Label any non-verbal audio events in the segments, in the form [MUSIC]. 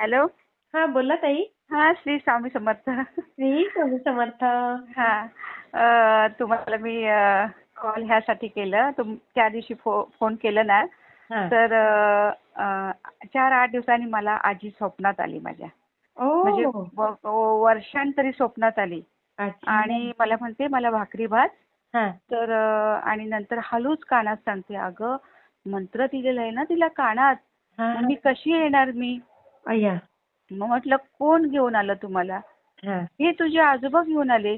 Hello. हा बोला ताई. हा श्री स्वामी समर्थ. श्री स्वामी समर्थ. हा. तुम्हाला मी कॉल ह्यासाठी केलं. तुम त्या दिवशी फो फोन केलं ना. तर चार आठ दिवसांनी मला आजी स्वप्नात आली माझ्या. म्हणजे वर्षांतरी स्वप्नात आली. आणि मला म्हणते मला भाकरी भात. तर आणि नंतर हळूच कानात सांगते अगं मंत्र दिलेला आहे ना तिला कानात. मी कशी येणार मी? अय्या मग म्हटलं कोण घेऊन आलं तुम्हाला? हा. हे तुझे आजोबा घेऊन आले.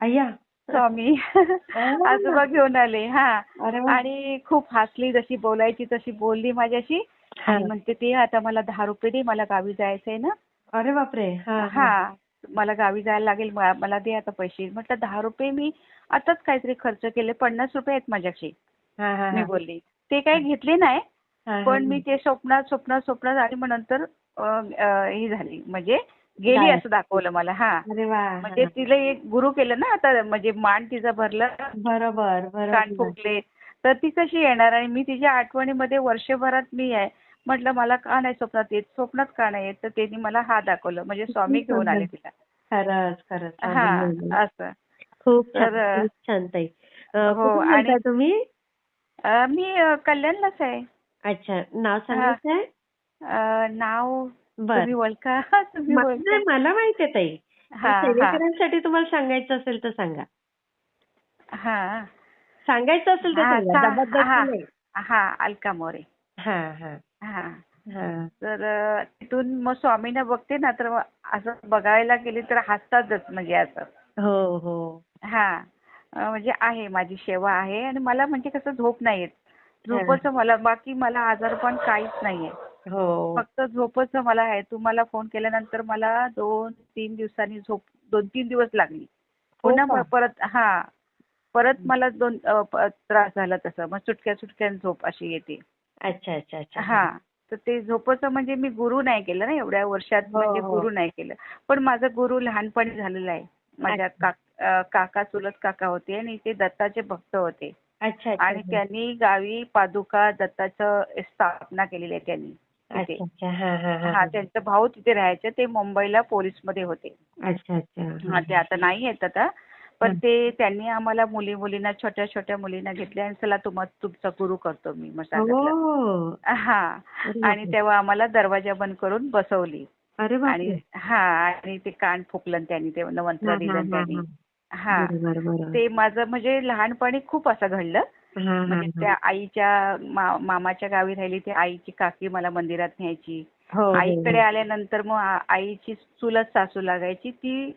अय्या स्वामी. [LAUGHS] आजोबा घेऊन आले हा. अरे वा. आणि खूप हसली जशी बोलायची तशी बोलली माझ्याशी. हा. आणि म्हणते ते आता मला दहा रुपये दे मला गावी जायचंय ना. अरे बापरे. हा हा. मला गावी जायला लागेल म- मला दे आता पैसे. म्हटलं दहा रुपये मी आताच काहीतरी खर्च केले पन्नास रुपये आहेत माझ्याशी. हा हा मी हा. बोलली. ते काही घेतले नाही हा, हा, पण हा. मी ते स्वप्नात स्वप्नात स्वप्नात आणि मग नंतर ही झाली. म्हणजे गेली. असं दाखवलं मला. हा. म्हणजे. तिला एक गुरु केलं ना आता म्हणजे मान तिचं भरलं. बरोबर कान फुगले तर ती कशी येणार? आणि मी तिच्या आठवणीमध्ये वर्षभरात मी आहे. म्हटलं मला का नाही स्वप्नात येत? स्वप्नात का नाही येत? तर त्यांनी मला हा दाखवलं. म्हणजे स्वामी घेऊन आले तिला. खरंच खरंच. हा. असं. खूप छान ताई. हो, आणि- तुम्ही? मी कल्याणलाच आहे. अच्छा. नाव सांगायचंय? अ, नाव तुम्ही ओळखा [LAUGHS] मला माहितीये ताई. हा हा. सेवेकरांसाठी तुम्हाला सांगायचं असेल तर सांगा. हा. सांगायचं असेल तर हा, अलका मोरे. हा हा. हा. हा. तर तिथून मग स्वामींना बघते ना तर असं बघायला गेली तर हसतातच म्हणजे असं. हो हो. हा. म्हणजे आहे माझी सेवा आहे आणि मला म्हणजे कसं झोप नाही येत. झोपचं मला बाकी मला आजारपण काहीच नाहीये. फक्त झोपचं मला आहे. तुम्हाला फोन केल्यानंतर मला दोन तीन दिवसांनी झोप दोन तीन दिवस लागली. पुन्हा का? मग परत हा. परत मला दोन त्रास झाला तसं. मग सुटक्या सुटक्यान झोप अशी येते. अच्छा अच्छा अच्छा. हा. तर ते झोपचं म्हणजे मी गुरु नाही केलं ना एवढ्या वर्षात हो, म्हणजे हो. गुरु नाही केलं. पण माझा गुरु लहानपणी झालेला आहे. माझ्या. काक- काका चुलत काका होते आणि ते दत्ताचे भक्त होते. आणि त्यांनी गावी पादुका दत्ताचं स्थापना केलेली आहे त्यांनी. अच्छा हा त्यांचा भाऊ तिथे राहायचे. ते मुंबईला पोलीसमध्ये होते. अच्छा अच्छा. हा ते आता नाही येत आता. पण. ते त्यांनी आम्हाला मुली मुलींना छोट्या छोट्या मुलींना घेतले आणि चला तुम्हा तुमचा गुरु करतो मी मग हो. हा. आणि. तेव्हा आम्हाला दरवाजा बंद करून बसवली. अरे आणि हा आणि ते कान फुकलं त्यांनी ते मंत्र दिलं त्यांनी हा. ते माझं म्हणजे लहानपणी खूप असं घडलं. म्हणजे. त्या आईच्या मामाच्या गावी राहिली ती आईची काकी मला मंदिरात न्यायची हो हो, आईकडे हो. आल्यानंतर मग आईची चुलत सासू लागायची ती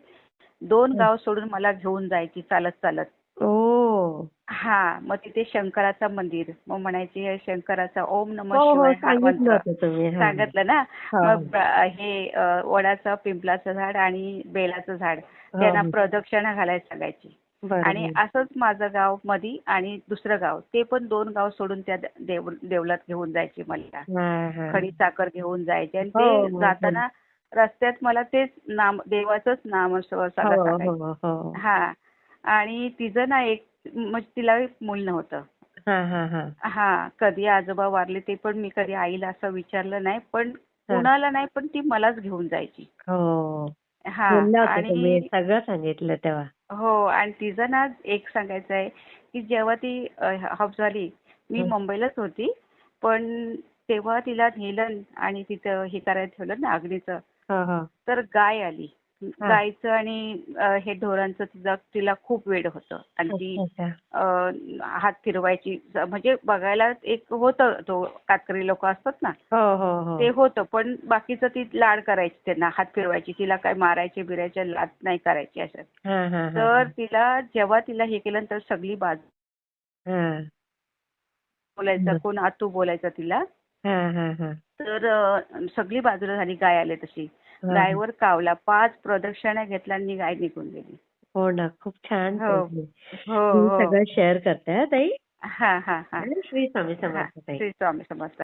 दोन. गाव सोडून मला घेऊन जायची चालत चालत ओ हा मग तिथे शंकराचं मंदिर मग म्हणायची हे शंकराचा ओम नम शिवाय सांगितलं ना हो. मग हे वडाचं पिंपलाचं झाड आणि बेलाचं झाड त्यांना. प्रदक्षिणा घालायला सांगायची. आणि असंच माझं गाव मधी आणि दुसरं गाव ते पण दोन गाव सोडून त्या देव देवलात घेऊन जायची मला. हा हा. खडी साखर घेऊन जायचे आणि हो, ते हो, जाताना रस्त्यात मला तेच नाम देवाचंच नाम हो हो हो हा. आणि तिचं ना एक म्हणजे तिला एक मूल नव्हतं. हा हा हा. हा कधी आजोबा वारले ते पण मी कधी आईला असं विचारलं नाही पण कुणाला नाही पण ती मलाच घेऊन जायची. हो. हा आणि सगळं सांगितलं तेव्हा. हो आणि तिचं ना एक सांगायचं आहे की जेव्हा ती हॉप झाली मी. मुंबईलाच होती पण तेव्हा तिला नेलं आणि तिथं हे करायला ठेवलं ना अग्नीचं तर गाय आली. गायचं आणि हे ढोरांचं तिला तिला खूप वेड होतं. आणि ती हात फिरवायची. म्हणजे बघायला एक होतं तो कातकरी लोक असतात ना हो हो हो. ते होतं. पण बाकीचं ती लाड करायची त्यांना हात फिरवायची. तिला काय मारायचे बिरायचे लाड नाही करायची असं तर तिला जेव्हा तिला हे केलं तर सगळी बाजू बोलायचं. कोण आतू बोलायचं तिला. तर सगळी बाजूला झाली गाय आली तशी. गायवर कावला. पाच प्रदक्षिणा घेतल्या आणि गाय निघून गेली. हो ना खूप छान हो. तुम्ही हो हो. सगळं शेअर करताय हा ताई. हा हा हा. श्री स्वामी समर्थ ताई. श्री स्वामी समर्थ.